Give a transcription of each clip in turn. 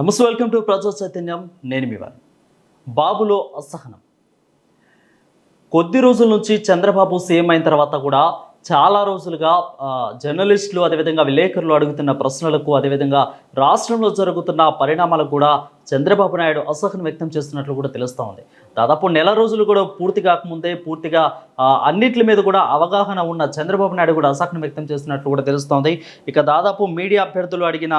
నమస్తే welcome to ప్రజా చైతన్యం. నేను మీ వారు బాబులో అసహనం. కొద్ది రోజుల నుంచి చంద్రబాబు సీఎం అయిన తర్వాత కూడా చాలా రోజులుగా జర్నలిస్టులు అదేవిధంగా విలేకరులు అడుగుతున్న ప్రశ్నలకు అదేవిధంగా రాష్ట్రంలో జరుగుతున్న పరిణామాలకు కూడా చంద్రబాబు నాయుడు అసహనం వ్యక్తం చేస్తున్నట్లు కూడా తెలుస్తూ ఉంది. దాదాపు నెల రోజులు కూడా పూర్తి కాకముందే పూర్తిగా ఆ, అన్నిట్ల మీద కూడా అవగాహన ఉన్న చంద్రబాబు నాయుడు కూడా అసహనం వ్యక్తం చేస్తున్నట్లు కూడా తెలుస్తోంది. ఇక దాదాపు మీడియా అభ్యర్థులు అడిగిన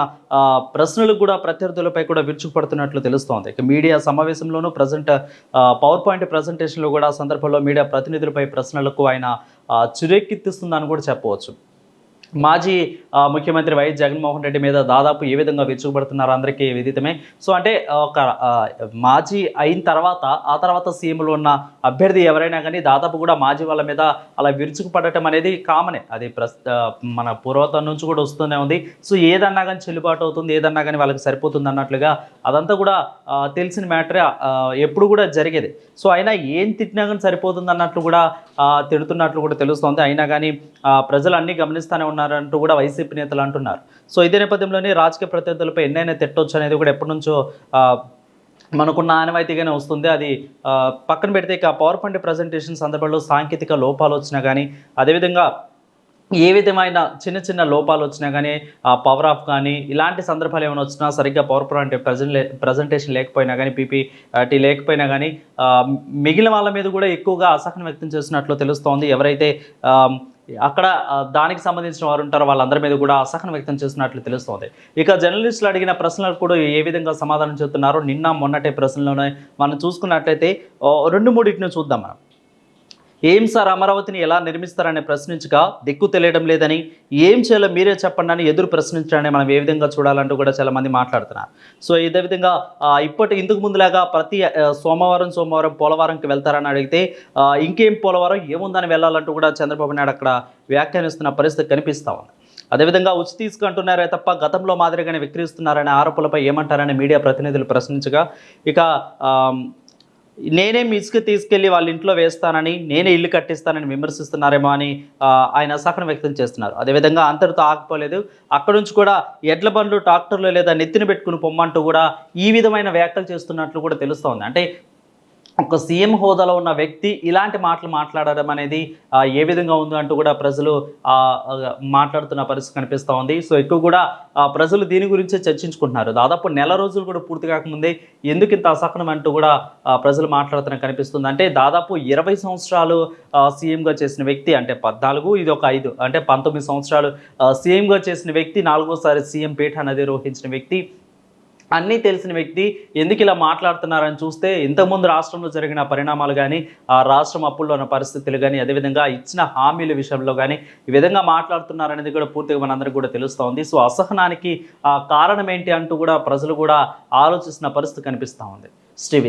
ప్రశ్నలు ప్రశ్నలకు కూడా ప్రత్యర్థులపై కూడా విరుచుకుపడుతున్నట్లు తెలుస్తోంది. ఇక మీడియా సమావేశంలోనూ ప్రజెంట్ పవర్ పాయింట్ ప్రజెంటేషన్లో కూడా సందర్భంలో మీడియా ప్రతినిధులపై ప్రశ్నలకు ఆయన ఆ, కూడా చెప్పవచ్చు. మాజీ ముఖ్యమంత్రి వైఎస్ జగన్మోహన్ రెడ్డి మీద దాదాపు ఏ విధంగా విరుచుకుపడుతున్నారో అందరికీ విదితమే. సో అంటే ఒక మాజీ అయిన తర్వాత ఆ తర్వాత సీఎంలో ఉన్న అభ్యర్థి ఎవరైనా కానీ దాదాపు కూడా మాజీ వాళ్ళ మీద అలా విరుచుకుపడటం అనేది కామనే. అది మన పూర్వతం నుంచి కూడా వస్తూనే ఉంది. సో ఏదన్నా కానీ చెల్లుబాటు అవుతుంది ఏదన్నా కానీ వాళ్ళకి సరిపోతుంది అన్నట్లుగా అదంతా కూడా తెలిసిన మ్యాటరే ఎప్పుడు కూడా జరిగేది. సో అయినా ఏం తిట్టినా కానీ సరిపోతుంది అన్నట్లు కూడా తిడుతున్నట్లు కూడా తెలుస్తోంది. అయినా కానీ ప్రజలు అన్నీ గమనిస్తూనే ఉన్నారంటూ కూడా వైసీపీ నేతలు అంటున్నారు. సో ఇదే నేపథ్యంలోనే రాజకీయ ప్రత్యర్థులపై ఎన్నైనా తిట్టవచ్చు అనేది కూడా ఎప్పటి నుంచో మనకున్న ఆనవాయితీగానే వస్తుంది. అది పక్కన పెడితే ఇక పవర్ పాయింట్ ప్రజెంటేషన్ సందర్భంలో సాంకేతిక లోపాలు వచ్చినా కానీ అదేవిధంగా ఏ విధమైన చిన్న చిన్న లోపాలు వచ్చినా కానీ ఆ పవర్ ఆఫ్ కానీ ఇలాంటి సందర్భాలు ఏమైనా వచ్చినా సరిగ్గా పవర్ పాయింట్ ప్రజెంట్ ప్రజెంటేషన్ లేకపోయినా కానీ పీపీటీ లేకపోయినా కానీ మిగిలిన వాళ్ళ మీద కూడా ఎక్కువగా అసహనం వ్యక్తం చేస్తున్నట్లు తెలుస్తోంది. ఎవరైతే అక్కడ దానికి సంబంధించిన వారు ఉంటారో వాళ్ళందరి మీద కూడా అసహనం వ్యక్తం చేస్తున్నట్లు తెలుస్తోంది. ఇక జర్నలిస్టులు అడిగిన ప్రశ్నలకు కూడా ఏ విధంగా సమాధానం చెప్తున్నారో నిన్న మొన్నటే ప్రశ్నలోనే మనం చూసుకున్నట్లయితే రెండు మూడింటిని చూద్దాం మనం. ఏం సార్ అమరావతిని ఎలా నిర్మిస్తారనే ప్రశ్నించగా దిక్కు తెలియడం లేదని ఏం చేయాలో మీరే చెప్పండి అని ఎదురు ప్రశ్నించడాన్ని మనం ఏ విధంగా చూడాలంటూ కూడా చాలా మంది మాట్లాడుతున్నారు. సో ఇదే విధంగా ఇప్పటి ఇందుకు ముందులాగా ప్రతి సోమవారం సోమవారం పోలవరంకి వెళ్తారని అడిగితే ఇంకేం పోలవరం ఏముందని వెళ్ళాలంటూ కూడా చంద్రబాబు నాయుడు అక్కడ వ్యాఖ్యానిస్తున్న పరిస్థితి కనిపిస్తూ ఉంది. అదేవిధంగా ఉచి తీసుకుంటున్నారే తప్ప గతంలో మాదిరిగానే విక్రయిస్తున్నారనే ఆరోపణలపై ఏమంటారని మీడియా ప్రతినిధులు ప్రశ్నించగా ఇక నేనే ఇసుక తీసుకెళ్ళి వాళ్ళ ఇంట్లో వేస్తానని నేనే ఇల్లు కట్టిస్తానని విమర్శిస్తున్నారేమో అని ఆయన అసహనం వ్యక్తం చేస్తున్నారు. అదేవిధంగా అంతటితో ఆగిపోలేదు. అక్కడ నుంచి కూడా ఎడ్ల బండ్లు ట్రాక్టర్లు లేదా నెత్తిన పెట్టుకుని పొమ్మంటూ కూడా ఈ విధమైన వ్యాఖ్యలు చేస్తున్నట్లు కూడా తెలుస్తోంది. అంటే ఒక సీఎం హోదాలో ఉన్న వ్యక్తి ఇలాంటి మాటలు మాట్లాడడం అనేది ఏ విధంగా ఉందో అంటూ కూడా ప్రజలు మాట్లాడుతున్న పరిస్థితి కనిపిస్తూ ఉంది. సో ఎక్కువ కూడా ప్రజలు దీని గురించే చర్చించుకుంటున్నారు. దాదాపు నెల రోజులు కూడా పూర్తి కాకముందే ఎందుకు ఇంత అసహనం అంటూ కూడా ప్రజలు మాట్లాడుతున్న కనిపిస్తుంది. అంటే దాదాపు ఇరవై సంవత్సరాలు సీఎంగా చేసిన వ్యక్తి అంటే పద్నాలుగు ఇది ఒక ఐదు అంటే పంతొమ్మిది సంవత్సరాలు సీఎంగా చేసిన వ్యక్తి నాలుగోసారి సీఎం పీఠాన్ని అధిరోహించిన వ్యక్తి అన్నీ తెలిసిన వ్యక్తి ఎందుకు ఇలా మాట్లాడుతున్నారని చూస్తే ఇంతకుముందు రాష్ట్రంలో జరిగిన పరిణామాలు కానీ ఆ రాష్ట్రం అప్పుల్లో ఉన్న పరిస్థితులు కానీ అదేవిధంగా ఇచ్చిన హామీల విషయంలో కానీ ఈ విధంగా మాట్లాడుతున్నారనేది కూడా పూర్తిగా మనందరికీ కూడా తెలుస్తూ ఉంది. సో అసహనానికి ఆ కారణం ఏంటి అంటూ కూడా ప్రజలు కూడా ఆలోచిస్తున్న పరిస్థితి కనిపిస్తూ ఉంది. శ్రీ